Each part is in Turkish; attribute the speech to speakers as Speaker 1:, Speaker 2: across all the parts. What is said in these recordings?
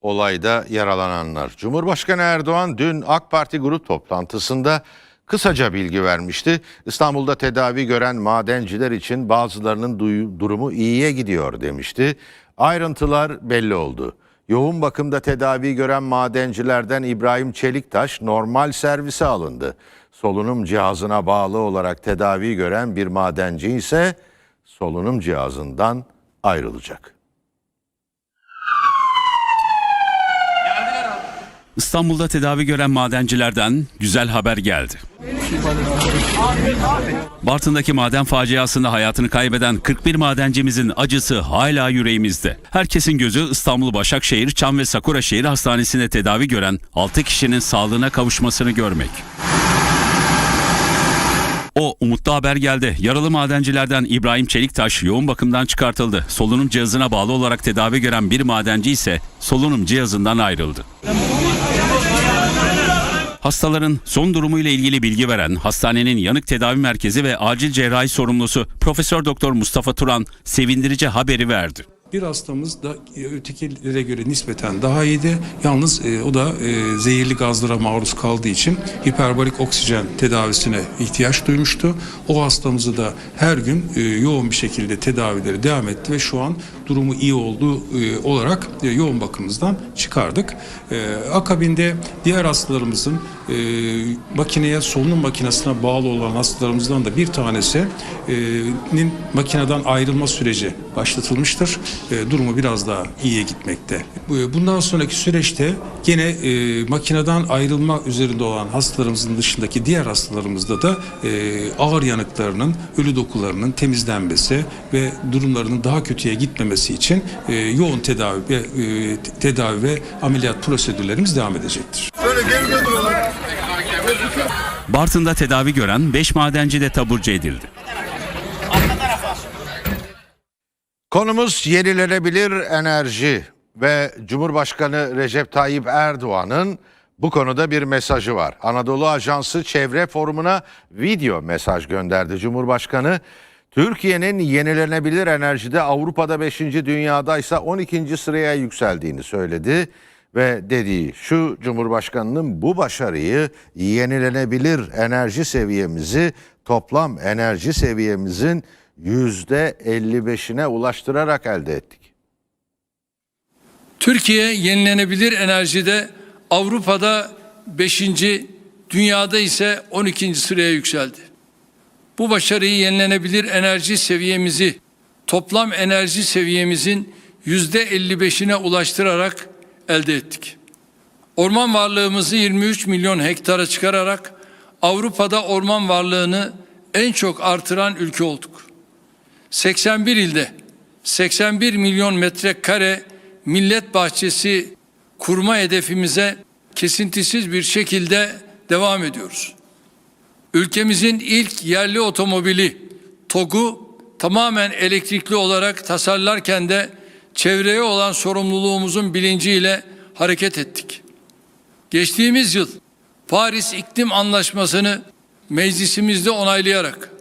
Speaker 1: olayda yaralananlar. Cumhurbaşkanı Erdoğan dün AK Parti grup toplantısında kısaca bilgi vermişti. İstanbul'da tedavi gören madenciler için bazılarının durumu iyiye gidiyor demişti. Ayrıntılar belli oldu. Yoğun bakımda tedavi gören madencilerden İbrahim Çeliktaş normal servise alındı. Solunum cihazına bağlı olarak tedavi gören bir madenci ise solunum cihazından ayrılacak.
Speaker 2: İstanbul'da tedavi gören madencilerden güzel haber geldi. Bartın'daki maden faciasında hayatını kaybeden 41 madencimizin acısı hala yüreğimizde. Herkesin gözü İstanbul Başakşehir, Çam ve Sakuraşehir Hastanesi'nde tedavi gören 6 kişinin sağlığına kavuşmasını görmek. O umutlu haber geldi. Yaralı madencilerden İbrahim Çeliktaş yoğun bakımdan çıkartıldı. Solunum cihazına bağlı olarak tedavi gören bir madenci ise solunum cihazından ayrıldı. Hastaların son durumu ile ilgili bilgi veren hastanenin yanık tedavi merkezi ve acil cerrahi sorumlusu Profesör Doktor Mustafa Turan sevindirici haberi verdi.
Speaker 3: Bir hastamız da e, ötekilere göre nispeten daha iyiydi. Yalnız e, o da e, zehirli gazlara maruz kaldığı için hiperbarik oksijen tedavisine ihtiyaç duymuştu. O hastamızı da her gün e, yoğun bir şekilde tedavileri devam etti ve şu an durumu iyi olduğu e, olarak e, yoğun bakımımızdan çıkardık. E, akabinde diğer hastalarımızın e, makineye solunum makinesine bağlı olan hastalarımızdan da bir tanesinin makineden ayrılma süreci başlatılmıştır. E, durumu biraz daha iyiye gitmekte. Bu- Bundan sonraki süreçte gene e, makineden ayrılma üzerinde olan hastalarımızın dışındaki diğer hastalarımızda da e, ağır yanıklarının, ölü dokularının temizlenmesi ve durumlarının daha kötüye gitmemesi için e, yoğun tedavi ve e, tedavi ve ameliyat prosedürlerimiz devam edecektir.
Speaker 2: Bartın'da tedavi gören 5 madenci de taburcu edildi.
Speaker 1: Konumuz yenilenebilir enerji ve Cumhurbaşkanı Recep Tayyip Erdoğan'ın bu konuda bir mesajı var. Anadolu Ajansı Çevre Forumu'na video mesaj gönderdi Cumhurbaşkanı. Türkiye'nin yenilenebilir enerjide Avrupa'da 5. dünyada ise 12. sıraya yükseldiğini söyledi ve dediği şu Cumhurbaşkanı'nın bu başarıyı yenilenebilir enerji seviyemizi toplam enerji seviyemizin %55'ine ulaştırarak elde ettik.
Speaker 4: Türkiye yenilenebilir enerjide Avrupa'da 5. dünyada ise 12. sıraya yükseldi. Bu başarıyı yenilenebilir enerji seviyemizi toplam enerji seviyemizin %55'ine ulaştırarak elde ettik. Orman varlığımızı 23 milyon hektara çıkararak Avrupa'da orman varlığını en çok artıran ülke olduk. 81 ilde 81 milyon metrekare millet bahçesi kurma hedefimize kesintisiz bir şekilde devam ediyoruz. Ülkemizin ilk yerli otomobili TOG'u tamamen elektrikli olarak tasarlarken de çevreye olan sorumluluğumuzun bilinciyle hareket ettik. Geçtiğimiz yıl Paris İklim Anlaşması'nı meclisimizde onaylayarak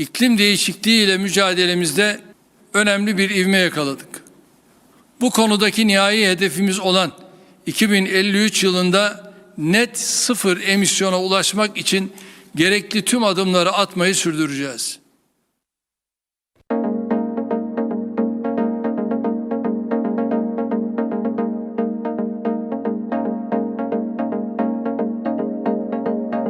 Speaker 4: iklim değişikliği ile mücadelemizde önemli bir ivme yakaladık. Bu konudaki nihai hedefimiz olan 2053 yılında net sıfır emisyona ulaşmak için gerekli tüm adımları atmayı sürdüreceğiz.